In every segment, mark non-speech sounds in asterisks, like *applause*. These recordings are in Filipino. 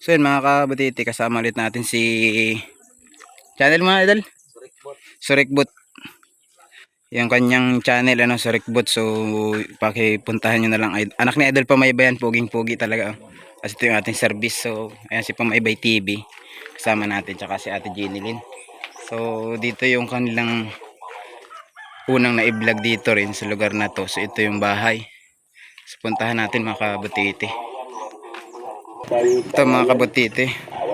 So yun mga kabutiti, kasama ulit natin si channel mga idol. Surikbot. Yung kanyang channel ano, Surikbot. So pakipuntahan nyo na lang. Anak ni Idol Pamaybayan, puging-pugi talaga. oh. Kasi ito yung ating service. So ayan si Pamaybay TV. Kasama natin, tsaka si Ate Jenny Lynn. So dito yung kanilang unang na-vlog dito rin sa lugar na to. So ito yung bahay. So puntahan natin mga kabutiti. Ito mga kabutiti.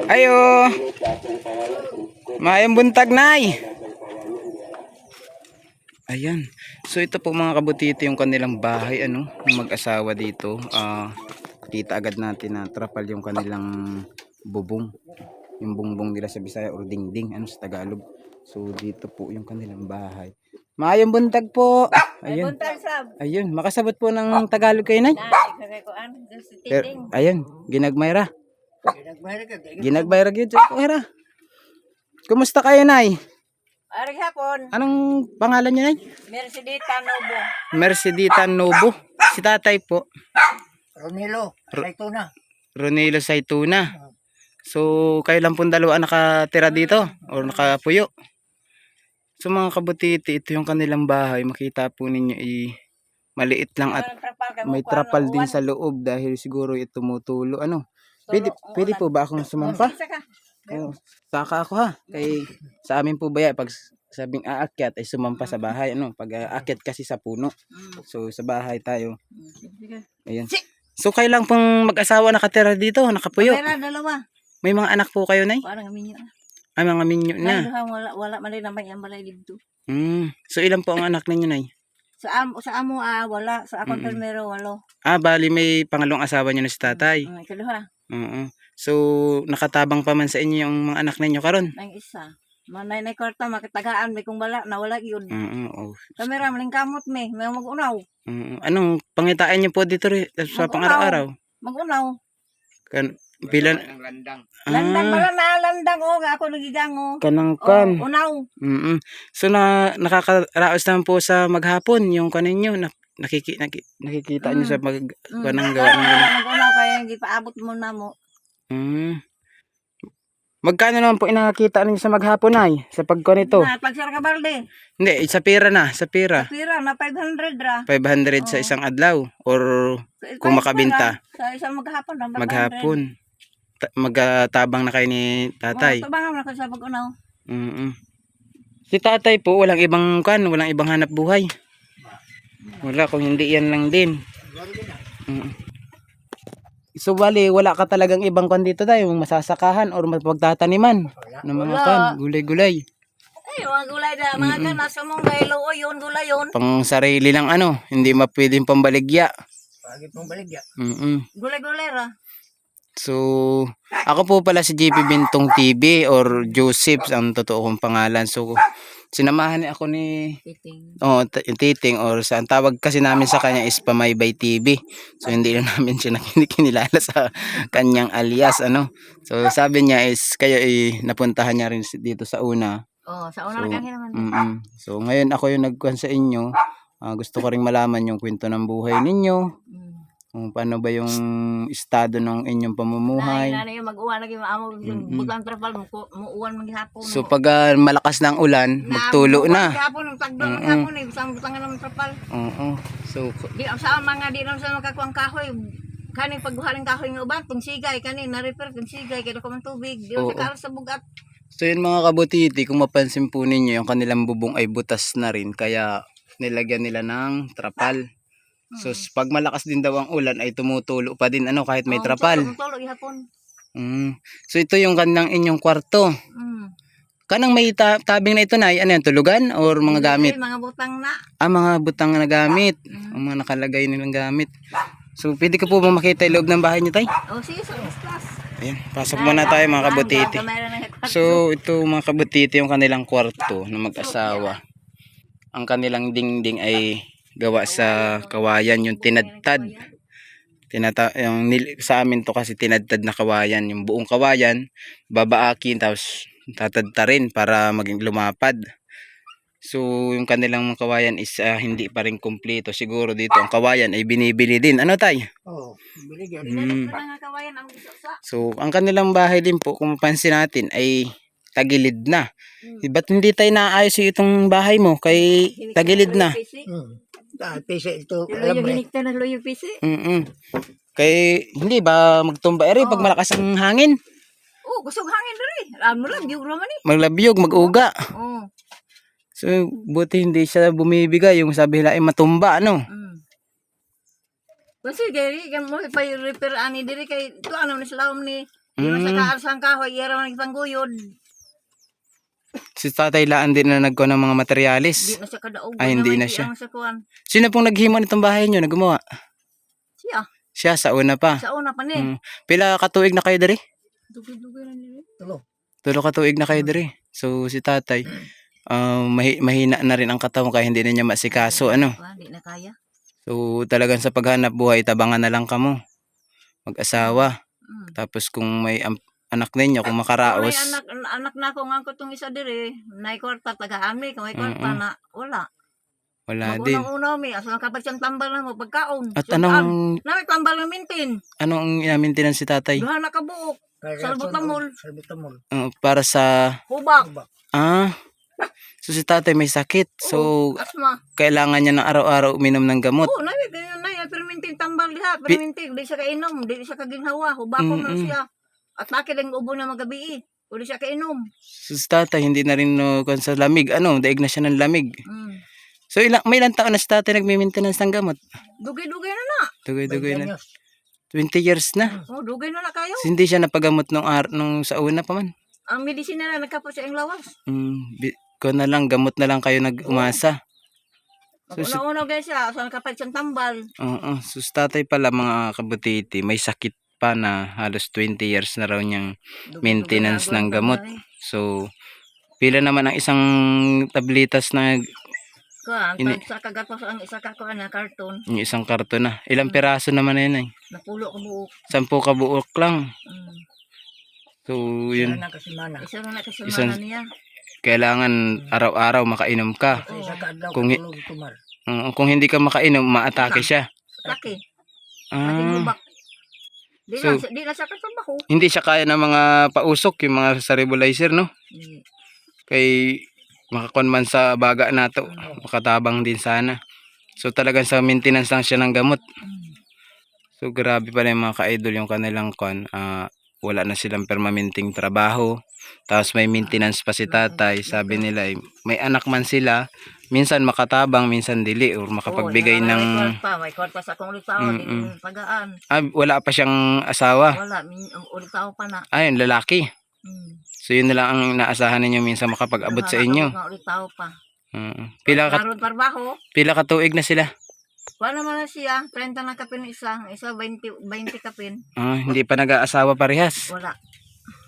Ayo! Mayang buntag nay! Ayan. So ito po mga kabutiti yung kanilang bahay ano, mag-asawa dito. Ah, kita agad natin na trapal yung kanilang bubong. Yung bungbong nila sa Bisaya or dingding ano sa Tagalog. So dito po yung kanilang bahay. Mayang buntag po. Ayun. Buntag sab. Ayun, makasabot po ng Tagalog kayo nay. Pero, Titing. ayun, ginagmayra. Ginagbayra gyud sa Mayra. Kumusta kayo nay? Ari hapon, Anong pangalan niyo nay? Mercedita Nobo. Mercedita Nobo. Si tatay po. Romelo, ito na. Ronelo Saituna. So, kayo lang pong dalawa nakatira dito or nakapuyo. So mga kabutiti, ito yung kanilang bahay. Makita po ninyo i maliit lang at may trapal din sa loob dahil siguro ito tumutulo. Ano? Pwede, pwede po ba akong sumampa? Oo. Saka ako ha. Kay sa amin po ba yan, pag sabing aakyat ay sumampa sa bahay. Ano? Pag aakyat kasi sa puno. So sa bahay tayo. Ayan. So kayo lang pong mag-asawa nakatira dito, nakapuyo. Pera dalawa. May mga anak po kayo, Nay? Parang minyo. Ay, mga minyo Na. na. wala wala man rin naman balay dito. Mm. So ilan po ang anak ninyo, Nay? Sa am sa amo ah wala sa akong Mm-mm. permero walo. Ah, bali may pangalong asawa niyo na si tatay. Ang ikaduha, Oo. So, nakatabang pa man sa inyo yung mga anak ninyo karon. nang isa. Manay na kwarta makitagaan may kung bala nawala gyud. Oo. oh. Kamera maling kamot me, may magunaw. Oo. Anong pangitain niyo po dito rin sa pang-araw-araw? Magunaw. Kan bilan Landang Ah, bala na landang o nga ako nagigango. kanang Oh, kan. unaw. Mm. So na nakakaraos naman po sa maghapon yung kanin niyo na, nakiki, naki, nakikita niyo sa mag Mm. kanang gawa ng ganun. *laughs* Magunaw kaya hindi paabot mo na mo. Mm. Magkano naman po inakita ninyo sa maghapon ay sa pagkuha nito? Na pagsara ka balde. Hindi, sa pira na, sa pira. Pira na 500 ra. 500 sa Oo. isang adlaw or Kung makabinta. pala, Sa isang maghapon ra 500. maghapon. Ta- magtabang na kayo ni tatay. Mga tabang na ko sa pag-unaw. Mm Si tatay po, walang ibang kan, walang ibang hanap buhay. Wala, kung hindi yan lang din. Mm. So bali, wala ka talagang ibang kan dito tayo, masasakahan or mapagtataniman ng mga Wala. kan, gulay-gulay. Ay, mga gulay na, mga ganas sa mong gaylo o yun, gulay yun. Pang sarili lang ano, hindi mapwedeng pambaligya. Pagit mong baligya. Mm Gulay-gulay ra. So, ako po pala si JP Bintong TV or Joseph ang totoo kong pangalan. So, sinamahan ni ako ni Titing. oh, Titing or sa ang tawag kasi namin sa kanya is Pamaybay TV. So, hindi na *laughs* namin siya nakin- kinilala sa kanyang alias ano. So, sabi niya is kayo ay napuntahan niya rin dito sa una. Oh, sa una So, so, naman. Mm-mm. So, ngayon ako yung nagkuhan sa inyo. Ah, gusto ko rin malaman yung kwento ng buhay ninyo. Mm. Kung paano ba yung estado ng inyong pamumuhay. Nay, nanay mag-uwan lagi maamo butang trapal mo ko muuwan man gihapon. So pag ah, malakas ng ulan, magtulo na. Gihapon ng tagdon Mm-mm. gihapon eh sa butang naman trapal. Oo. So Di sa mga di naman sa makakuang kahoy kaning pagbuhaling kahoy ng uban tung sigay kaning na-repair tung sigay kay man tubig di sa karos sa bugat. so yun mga kabutiti, kung mapansin po ninyo, yung kanilang bubong ay butas na rin kaya nilagyan nila ng trapal. So s- pag malakas din daw ang ulan ay tumutulo pa din ano kahit may Oh, trapal. Gihapon. Mm. So ito yung kanang inyong kwarto. Mm. Kanang may ta- tabing na ito na, ano yan, tulugan or mga gamit? Ay, mga butang na. Ah, mga butang na gamit. Mm. Ang mga nakalagay nilang gamit. So pwede ko po ba makita yung loob ng bahay niyo tay? Oh, sige sa class. Ayan, pasok muna tayo mga kabutiti. So, ito mga kabutiti yung kanilang kwarto na mag-asawa. Ang kanilang dingding ay gawa sa kawayan, yung tinadtad. Tinata yung nil- sa amin to kasi tinadtad na kawayan, yung buong kawayan, babaakin tapos tatadta rin para maging lumapad. So, yung kanilang mga kawayan is ah, hindi pa rin kumpleto. Siguro dito ang kawayan ay binibili din. Ano tay? Oo, binigyan. Mm. So, ang kanilang bahay din po, kung mapansin natin, ay tagilid na. Mm. Ba't hindi tayo naayos itong bahay mo? Kay tagilid na. Hmm. Ah, pisa ito, Luyo alam mo eh. hinikta na luyo pisi. Mm Kay hindi ba magtumba eri pag malakas ang hangin? Oh, gusto ng hangin diri. Alam mo lang, ko naman eh. Maglabyog, mag-uga. Oh. So, buti hindi siya bumibigay. Yung sabi nila ay matumba, ano? Mm. Kasi gari, kaya mo pa repair ani diri kay to ano ni salawom ni Di Mm. sa kaarsang kahoy, iyara man ipangguyod. Si tatay laan din na nagkuha ng mga materialis. na siya kadaog. Ay, hindi na siya. Sino pong naghimo nitong bahay nyo na gumawa? Siya, Siya sa una pa. sa una pa ni. Mm. Pila katuig na kayo diri? Dugi-dugi na nila. Tulo. Tulo katuig na kayo diri. So, si tatay, mahi- mahina na rin ang katawan kaya hindi na niya masikaso, ano? Ah, di na kaya. So, talagang sa paghanap buhay, tabangan na lang kamo. Mag-asawa. Mm. Tapos kung may am- anak ninyo, kung makaraos, may anak, anak na ako nga ko itong isa diri, na kwarta, taga-ami, kung may kwarta na, wala. wala din. Mag-unang-una mi, asa kapag siyang tambal na mo, pagkaon. At Siyang anong. Na may tambal na mintin. anong inamintinan si tatay? Duha na kabuok. Salbutamol. Salbutamol. Uh, para sa, Hubak. Ah, so si tatay may sakit. So, Asma. kailangan niya ng araw-araw uminom ng gamot. Oo, nabi, ganyan na. Permintin tambal diha. Permintin. Di siya kainom. Di siya kaginhawa. Hubakon na Mm-mm. siya. At bakit ang ubo na magabi eh. Di siya kainom. So si tatay hindi na rin no, kung sa lamig. Ano, daig na siya ng lamig. Mm. So ilang, may ilang taon na si tatay nagme-maintenance ng gamot? Dugay-dugay na na. Dugay-dugay na. Ganyan. 20 years na. Oh, dugay na na kayo. So, hindi siya napagamot nung, ar- nung sa una pa man. Ang medisina na nagkapos sa iyong lawas. Mm, ko na lang, gamot na lang kayo nag-umasa. So, Una-una guys siya. So nakapalit siyang tambal. Oo, so si tatay pala mga kabutiti, may sakit pa na halos 20 years na raw niyang Maintenance na ng gamot. eh. So, pila naman ang isang tablitas na Kuan, Ini- sa kagatos ang isa ka kuan na karton, yung isang karton na. Ilang piraso naman na yun ay. napulo ka buok. Sampu kabuok lang. Mm. So, Yun. yun. na kasimana. Isa na Isang- niya. Kailangan araw-araw makainom ka. Sa isa ka daw Kung. Oo, kung hindi ka makainom, maatake siya. Laki Ah. Di So- na, di na siya katrabaho. hindi siya kaya ng mga pausok, yung mga cerebulizer, no? Mm. Kay makakon man sa baga nato, makatabang din sana. So talagang sa maintenance lang siya ng gamot. Mm. So grabe pala yung mga ka-idol yung kanilang kon. ah, wala na silang permanenteng trabaho. Tapos may maintenance pa si tatay. Sabi nila, eh, may anak man sila. Minsan makatabang, minsan dili. Or makapagbigay Oo, ng... May kwarta, may kwarta sa akong ulit tao. Di Mm-mm. ko pagaan. Ah, wala pa siyang asawa. Wala, min, um, ulit tao pa na. Ayun, lalaki. Mm. So yun na lang ang inaasahan ninyo minsan makapag-abot sa inyo. Mga ulit tao pa. Oo. Pila, ka, Karoon trabaho. pila katuig na sila. Wala naman na siya. 30 na kapin isa. Isa 20, 20 kapin. Ah, hindi pa nag-aasawa parehas. Wala.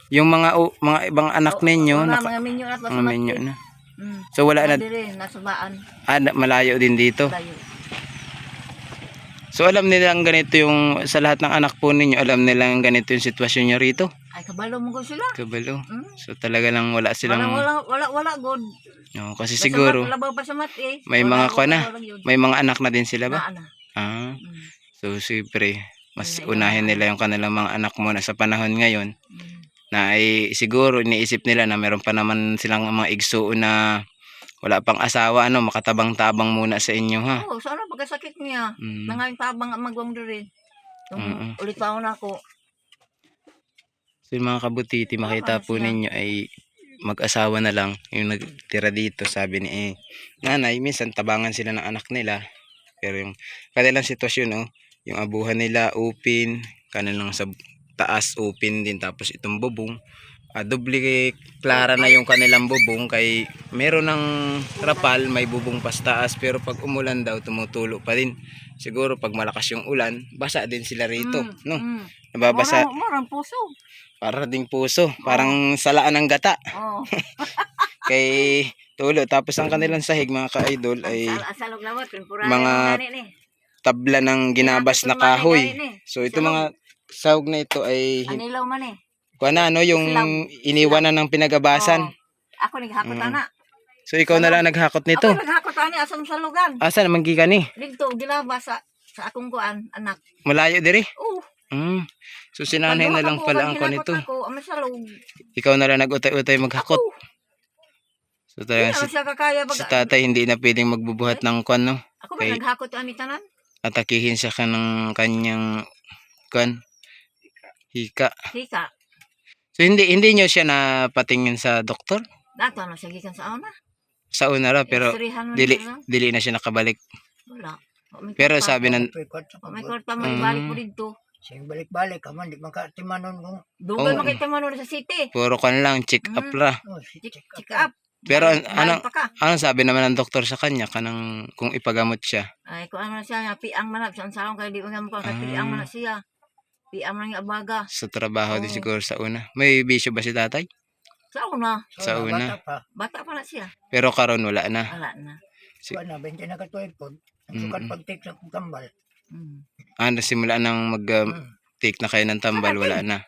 Yung mga u- mga ibang anak ninyo, Wala, naka, mga minyo na. mga menyo na. Mm. So wala na, Dire, nasubaan. ah, malayo din dito. Layo. So alam nila ang ganito yung, sa lahat ng anak po ninyo, alam nila ang ganito yung sitwasyon nyo rito. Ay, kabalo mo ko sila. Kabalo. Mm. So talaga lang wala silang, Wala, wala, wala, wala, good. no, kasi Basta siguro, labaw pa eh. may Wala, mga kwa na. may mga anak na din sila ba? Na. Ah, Mm. so siyempre, mas unahin nila yung kanilang mga anak muna sa panahon ngayon. Mm. Na ay siguro iniisip nila na meron pa naman silang mga igsuo na wala pang asawa ano makatabang-tabang muna sa inyo ha Oo, sana pagkasakit niya. mm. Nangayong tabang ang magwang diri. Yung Mm-mm. ulit pa na ako. so yung mga kabutiti makita po ninyo ay mag-asawa na lang yung nagtira dito sabi ni eh, nanay minsan tabangan sila ng anak nila pero yung kanilang sitwasyon oh yung abuhan nila open kanilang sa taas open din tapos itong bubong ah, doble klara na yung kanilang bubong kay meron ng rapal may bubong pas taas pero pag umulan daw tumutulo pa din siguro pag malakas yung ulan basa din sila rito Mm, no mm. nababasa Murang, murang puso. para ding puso parang salaan ng gata Oo. *laughs* kay tulo tapos ang kanilang sahig mga ka-idol ay. Mga... Mga- tabla ng ginabas na kahoy so ito mga sahog na ito ay Anilaw man eh. kuha na ano yung iniwanan ng pinagabasan. Ako naghakot Mm. ana. So ikaw na lang naghakot nito. Ako naghakot ani asam sa lugan. Asa naman gi ka ni? Dito gilaba sa sa akong kuan anak. Malayo diri. Oh. Mm. So sinanay na lang pala ang kon nito. Ako amo sa lug. Ikaw na lang nag-utay-utay maghakot. Ako. So Hindi talagang naman si, siya kakaya si tatay hindi na pwedeng magbubuhat ng kwan no. Ako ba kay- naghakot ani tanan? Atakihin siya ka ng kanyang kwan. Hika. Hika. So hindi hindi niyo siya napatingin sa doktor Dato na siya gikan sa una. sa una ra pero mo dili na siya. dili na siya nakabalik. Wala. May Pero sabi O, may pagod. kwarta mo Mm. ibalik mo dito. Siyang balik-balik ka man, di man ka timanon kung makita mo nun sa city. puro kan lang check up Mm. ra. oh, Check, up. Pero ano pa ka? ano sabi naman ng doktor sa kanya kanang kung ipagamot siya. Ay, kung ano siya, piang manap. Saan saan kaya di ko nga kay Ah. piang manap siya. Piang man yung abaga. Sa trabaho din Oo. siguro sa una. May bisyo ba si tatay? Sa una, Sa una. Bata pa, bata pa na siya. Pero karon wala na. Wala na. Si- kuha na, 20 na katuwid po. Ang sukat Mm-mm. pag-take sa kong tambal. Mm. Ah, nasimula nang mag um, Mm. take na kayo ng tambal, wala na.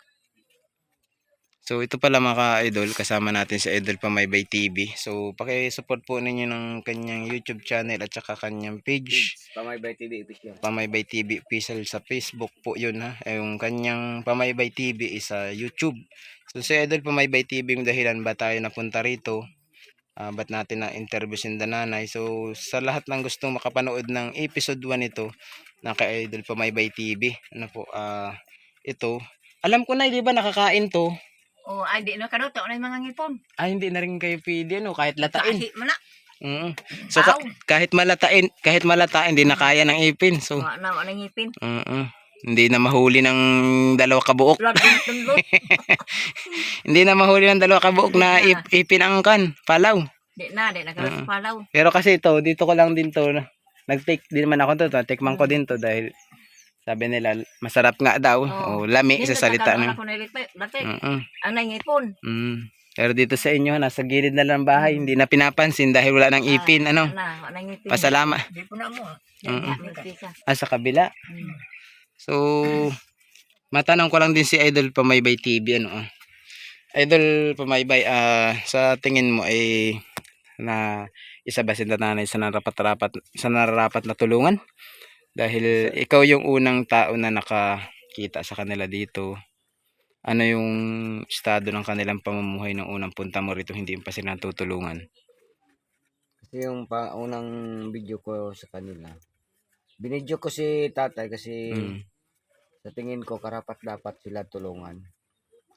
So ito pala mga ka-idol, kasama natin si Idol Pamaybay TV. So paki-support po ninyo ng kanyang YouTube channel at saka kanyang page. Pamaybay TV official. Pamaybay TV official sa Facebook po yun ha. Eh, Yung kanyang Pamaybay TV is sa YouTube. So si Idol Pamaybay TV yung dahilan ba tayo napunta rito. Ah, ba't natin na interview si Nanay. So sa lahat ng gustong makapanood ng episode 1 ito na kay Idol Pamaybay TV. Ano po, ah ito. Alam ko na, di ba nakakain to? O, ay, di na kanuto na yung mga ngipon. Ah, hindi na rin kayo pwede, no? Kahit latain. Kahi mo na. Mm. So, ka- kahit malatain, kahit malatain, hindi na kaya ng ipin. So, Wala na, wala ngipin. mm hindi na mahuli ng dalawa kabuok. *laughs* *laughs* Hindi na mahuli ng dalawa kabuok na ip- ipin ang kan, palaw. Di na, di na kanuto palaw. Pero kasi ito, dito ko lang din to. na- Nag-take din naman ako to. to. Tikman ko din to dahil sabi nila, masarap nga daw. O, Oo. lami Dito sa salita kakagawa ng... ko na ilipay. Dati, Mm-mm. ang nangipon. Mm. Pero dito sa inyo, nasa gilid na lang ng bahay, hindi na pinapansin dahil wala ng ipin. Ano? Na, wala ngipin. Pasalamat. Di po na mo ah. Mm-mm. Pisa. Ah, sa kabila. Mm. So, matanong ko lang din si Idol Pamaybay TV, ano ah. Idol Pamaybay, ah, sa tingin mo ay na isa ba si nanay sa narapat-rapat sa nararapat na tulungan? Dahil ikaw yung unang tao na nakakita sa kanila dito. Ano yung estado ng kanilang pamumuhay nung unang punta mo rito, hindi pa sila natutulungan? Kasi yung pa, unang video ko sa kanila. Binidyo ko si tatay kasi Mm. sa tingin ko karapat dapat sila tulungan.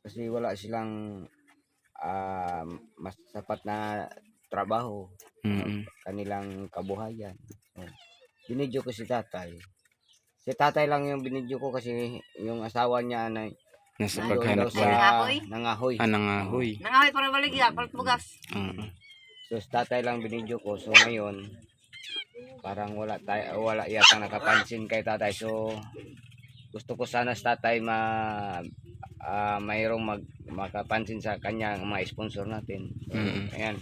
Kasi wala silang ah, mas sapat na trabaho, Mm-mm. kanilang kabuhayan. So, binidyo ko si tatay. Si tatay lang yung binidyo ko kasi yung asawa niya na Nasa paghanap ba? Nangahoy? nangahoy. Ah, nangahoy. Nangahoy para baligya, palit bugas. Oo. So, si tatay lang binidyo ko. So, ngayon, parang wala tayo, wala yata nakapansin kay tatay. So, gusto ko sana sa tatay ma ah, mayroong mag, makapansin sa kanya ang mga sponsor natin. So, Mm. ayan.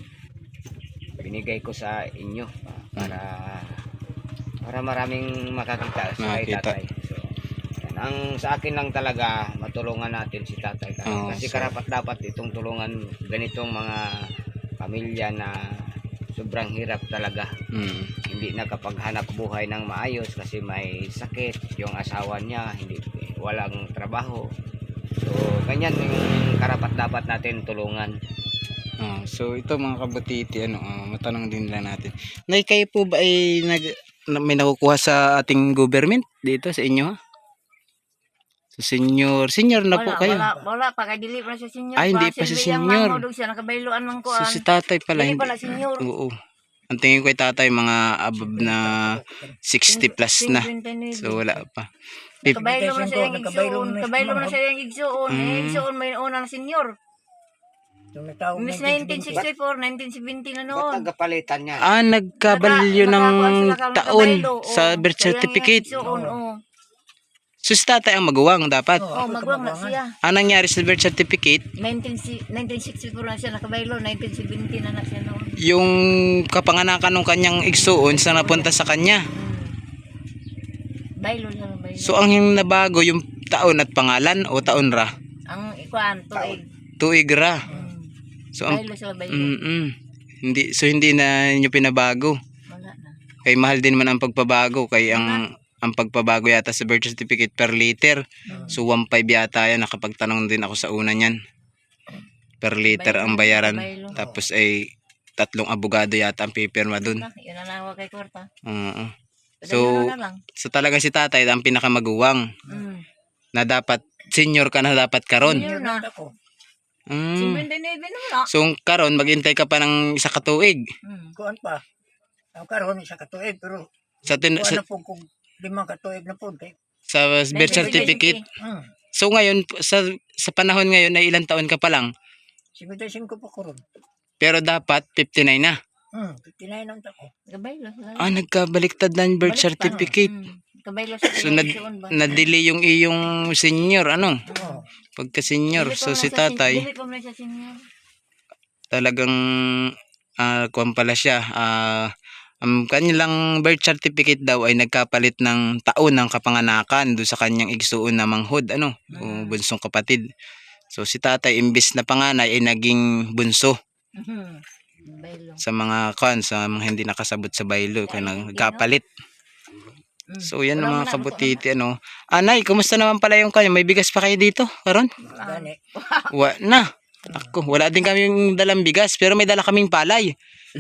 Binigay ko sa inyo ah, para para maraming makakita sa kay tatay. So, ang sa akin lang talaga matulungan natin si tatay Oo, kasi so- karapat dapat itong tulungan ganitong mga pamilya na sobrang hirap talaga Mm. hindi nakapaghanap buhay ng maayos kasi may sakit yung asawa niya hindi walang trabaho so ganyan yung karapat dapat natin tulungan Ah, so ito mga kabutiti, ano, ah, matanong din nila natin. Nay, kayo po ba ay nag, na, may nakukuha sa ating government dito sa inyo? ha? So senior, senior na po wala, kayo. Wala, wala, pagka dili pa siya senior. Ah, hindi pa si silbiyang senior. mangudog siya, nakabailuan man ko. So si tatay pala, Hindi pala senior. Oo. Ang tingin ko ay tatay mga above na 60 plus na. So wala pa. Fif- Kabaylo mo na siya yung Nakabaylo igsuon. mo na Kabaylo mo na siya. siya yung igsuon. Eh, Mm. igsuon may unang senior. Yung nagtawag Miss 1970. 1964, 1970 na ba't noon. nagkapalitan niya Ah, nagkabalyo Naka- ng nakakuha sila ka- taon kabaylo, sa birth Kaya certificate. igsuon, oo. So si tatay ang maguwang dapat. Oo, Oh, magwang na siya. Ang nangyari sa birth certificate, 19, si- 1964 na siya nakabaylo, 1970 na na siya noon. yung kapanganakan ng kanyang igsuon sa napunta sa kanya. Mm. Baylo na baylo. So ang yung nabago yung taon at pangalan o taon ra? ang ikuan, tuig. Tuig ra. Mm. So ang Baylo siya baylo. mm Hindi, so hindi na inyo pinabago. Wala na. Kay mahal din man ang pagpabago. Kay ang ang pagpabago yata sa birth certificate per liter. So 1.5 yata yan. Nakapagtanong din ako sa una niyan. Per liter ang bayaran. Tapos ay tatlong abogado yata ang pipirma dun. Yun ang nawa kay Kwarta. Oo. So. So talaga si tatay ang pinakamaguwang Mm. na dapat senior ka na dapat karon. Senior na. Ako. Mm. 29 na. So karon maghintay ka pa ng isa ka tuig. Mm. Kuan pa. Ang karon isa ka tuig pero Sa, tin- sa, na po kung limang ka tuig na po kay. sa birth certificate. Hmm. So ngayon sa sa panahon ngayon ay ilang taon ka pa lang. 55 pa ko ron. Pero dapat 59 na. Hmm, 59 ang tako. Kabaylo. Ah, nagkabaliktad na yung birth Baliktad. certificate. Mm. Kabaylo sa So, nad- ba? Na-delay yung iyong senior, ano? Oo. Pagka senior. So si tatay, Dili man siya senior. talagang ah kuwan pala siya. Ah, ang kanilang birth certificate daw ay nagkapalit ng taon ng kapanganakan doon sa kanyang igsuon na manghod, ano? O bunsong kapatid. So si tatay imbis na panganay ay naging bunso Mhm. Sa mga kan sa mga hindi nakasabot sa baylo kaya nagkapalit. Mm. So yan ang Wala mga kabutiti ano. Anay, kumusta naman pala yung kanya? May bigas pa kayo dito? Karon? *laughs* Wa na. Ako, wala din kami yung dalang bigas pero may dala kaming palay. *laughs*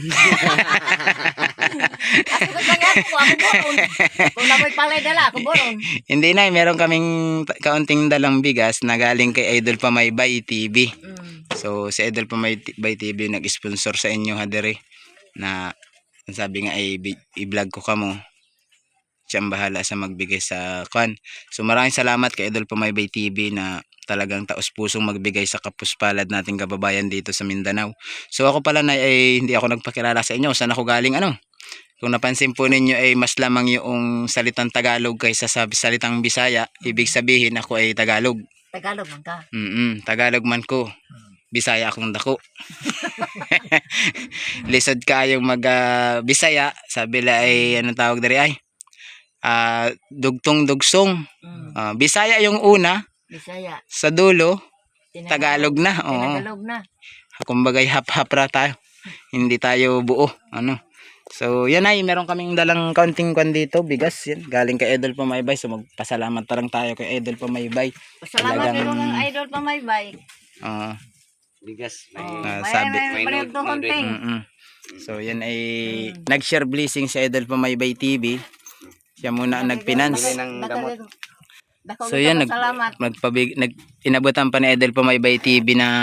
Hindi na, meron kaming kaunting dalang bigas na galing kay Idol Pamaybay TV. Mm. So si Idol Pamaybay TV nag-sponsor sa inyo ha dere na sabi nga ay i-vlog ko kamo. Siya ang bahala sa magbigay sa kan. So maraming salamat kay Idol Pamaybay TV na talagang taos pusong magbigay sa kapuspalad nating kababayan dito sa Mindanao. So ako pala na ay hindi ako nagpakilala sa inyo. Saan ako galing ano? Kung napansin po ninyo ay mas lamang yung salitang Tagalog kaysa sa salitang Bisaya. Ibig sabihin ako ay Tagalog. Tagalog man ka. Mm Tagalog man ko. Bisaya akong dako. *laughs* Lisod kayong mag ah, Bisaya. Sabi la ay anong tawag diri ay? Ah, dugtong dugsong. Mm. Ah, Bisaya yung una, Bisaya. sa dulo Tagalog na. Oo. Tinagalog na. Kumbagay hap-hap ra tayo. Hindi tayo buo. Ano? So, yan ay, meron kaming dalang kaunting kwan dito, bigas, yan. Galing kay Idol Pamaybay. So, magpasalamat na lang tayo kay Idol Pamaybay. Salamat Talagang- pero ng idol pa may bike. Ah, Bigas. May, Oh, may, sabi- may, may may, may, may hunting. mm So, yan ay nag-share blessing sa Idol Pamaybay TV. Siya muna ang nag-finance. Bili ng gamot. So, yan, nag, magpabig, nag, inabutan pa ni Idol Pamaybay TV ng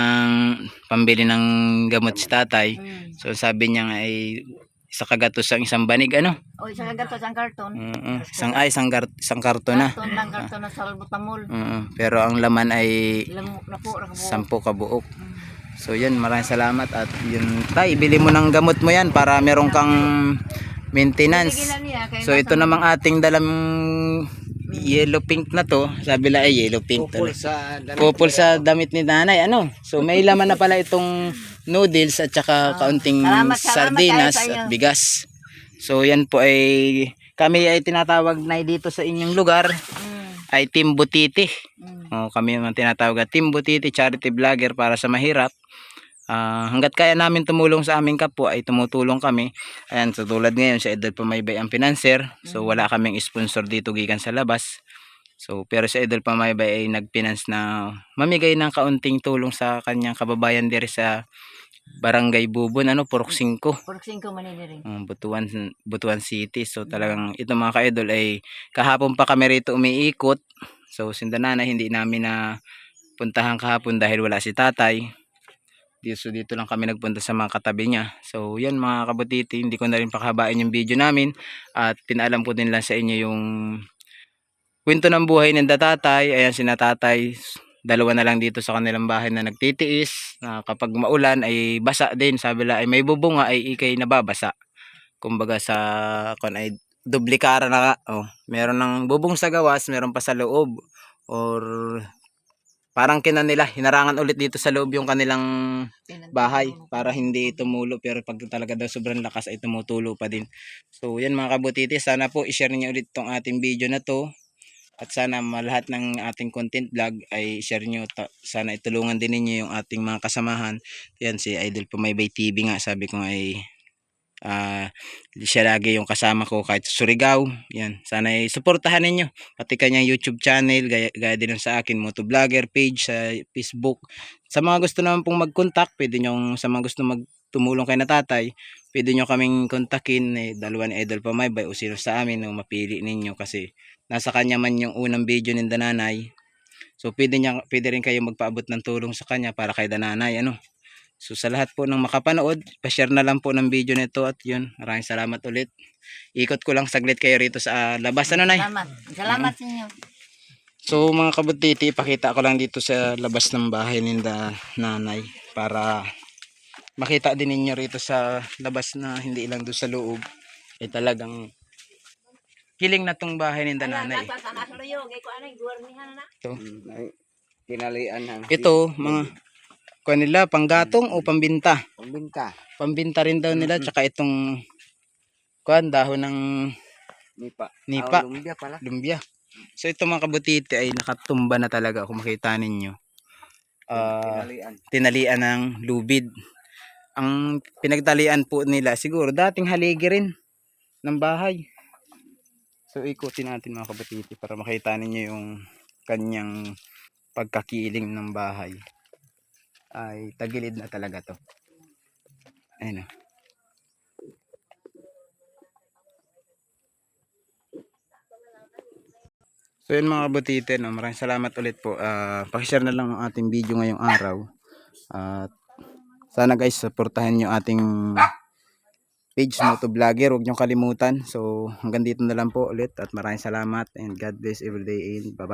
pambili ng gamot si tatay. Mm. So, sabi niya nga ay sa kagatos ang isang banig, ano? O, isang gato ang karton. Oo. Isang ay isang, gar- isang karton na. Karton lang, karton na salbutamol. Oo. Pero ang laman ay Ilang na po, na po. sampu kabuok. Mm. So yan, maraming salamat at yun, tay, bili mo ng gamot mo yan para meron kang maintenance. So ito namang ating dalang yellow pink na to. Sabi la ay yellow pink to. Pupul sa damit. Pupul sa damit ni nanay. Ano? So may laman na pala itong noodles at saka kaunting Salamat, sardinas at bigas. So yan po ay kami ay tinatawag na dito sa inyong lugar Mm. ay Team Butiti. Mm. Oh, kami naman tinatawag na Team Butiti Charity Vlogger para sa mahirap. Ah, hanggat kaya namin tumulong sa aming kapwa ay tumutulong kami. Ayan, so tulad ngayon sa Idol Pamaybay ang financer. So wala kaming sponsor dito gikan sa labas. So pero sa Idol Pamaybay ay nagfinance na mamigay ng kaunting tulong sa kanyang kababayan diri sa Barangay Bubon, ano, Purok 5. Purok 5 maniliring. Um, Butuan, Butuan City. So talagang ito mga ka-idol ay kahapon pa kami rito umiikot. So sindanana hindi namin na puntahan kahapon dahil wala si tatay. Dito, so dito lang kami nagpunta sa mga katabi niya. So yan mga kabutiti, hindi ko na rin pakahabain yung video namin. At pinaalam ko din lang sa inyo yung kwento ng buhay ng tatay. Ayan si tatay. Dalawa na lang dito sa kanilang bahay na nagtitiis. Na kapag maulan ay basa din. Sabi la ay may bubunga ay ikay nababasa. Kumbaga sa kon ay duplikara na. Oh, meron ng bubong sa gawas, meron pa sa loob. Or parang kina nila hinarangan ulit dito sa loob yung kanilang bahay para hindi tumulo pero pag talaga daw sobrang lakas ay tumutulo pa din. So yan mga kabutiti, sana po i-share niyo ulit tong ating video na to At sana lahat ng ating content vlog ay share nyo. Sana itulungan din ninyo yung ating mga kasamahan. Yan si Idol Pumaybay TV nga sabi ko ay ah, siya lagi yung kasama ko kahit sa Surigao. Yan. Sana suportahan ninyo. Pati kanyang YouTube channel, gaya, gaya din sa akin, motovlogger page sa Facebook. Sa mga gusto naman pong mag-contact, pwede nyo, sa mga gusto magtumulong kay na tatay, pwede nyo kaming kontakin, eh, dalawa ni Idol Pamaybay o sino sa amin o mapili ninyo kasi nasa kanya man yung unang video ni Dananay. So pwede, niya, pwede rin kayo magpaabot ng tulong sa kanya para kay Dananay. Ano? So sa lahat po ng makapanood, pa-share na lang po ng video nito at yun. Maraming salamat ulit. Ikot ko lang saglit kayo rito sa labas. Ano, Nay? Salamat. Salamat sa inyo. So mga kabutiti, ipakita ko lang dito sa labas ng bahay ni nanay para makita din ninyo rito sa labas na hindi lang doon sa loob ay talagang kiling na tong bahay ni nanay. Ito, Mm, ito mga kuha nila panggatong o pambinta. pambinta. Pambinta rin daw nila tsaka itong kuan dahon ng Nipa. Nipa. Ah, lumbia pala. lumbia. So ito mga kabutiti ay nakatumba na talaga kung makita ninyo. Ah, Tinalian. tinalian ng lubid. Ang pinagtalian po nila siguro dating haligi rin ng bahay. So ikutin natin mga kabatiti para makita ninyo yung kanyang pagkakiling ng bahay. Ay tagilid na talaga to. Ayun o. So yun mga kabutiti, no? maraming salamat ulit po. Ah, pakishare na lang ang ating video ngayong araw. At sana guys, supportahan nyo ating page Moto Vlogger. Huwag nyo kalimutan. So hanggang dito na lang po ulit at maraming salamat and God bless every day and bye bye.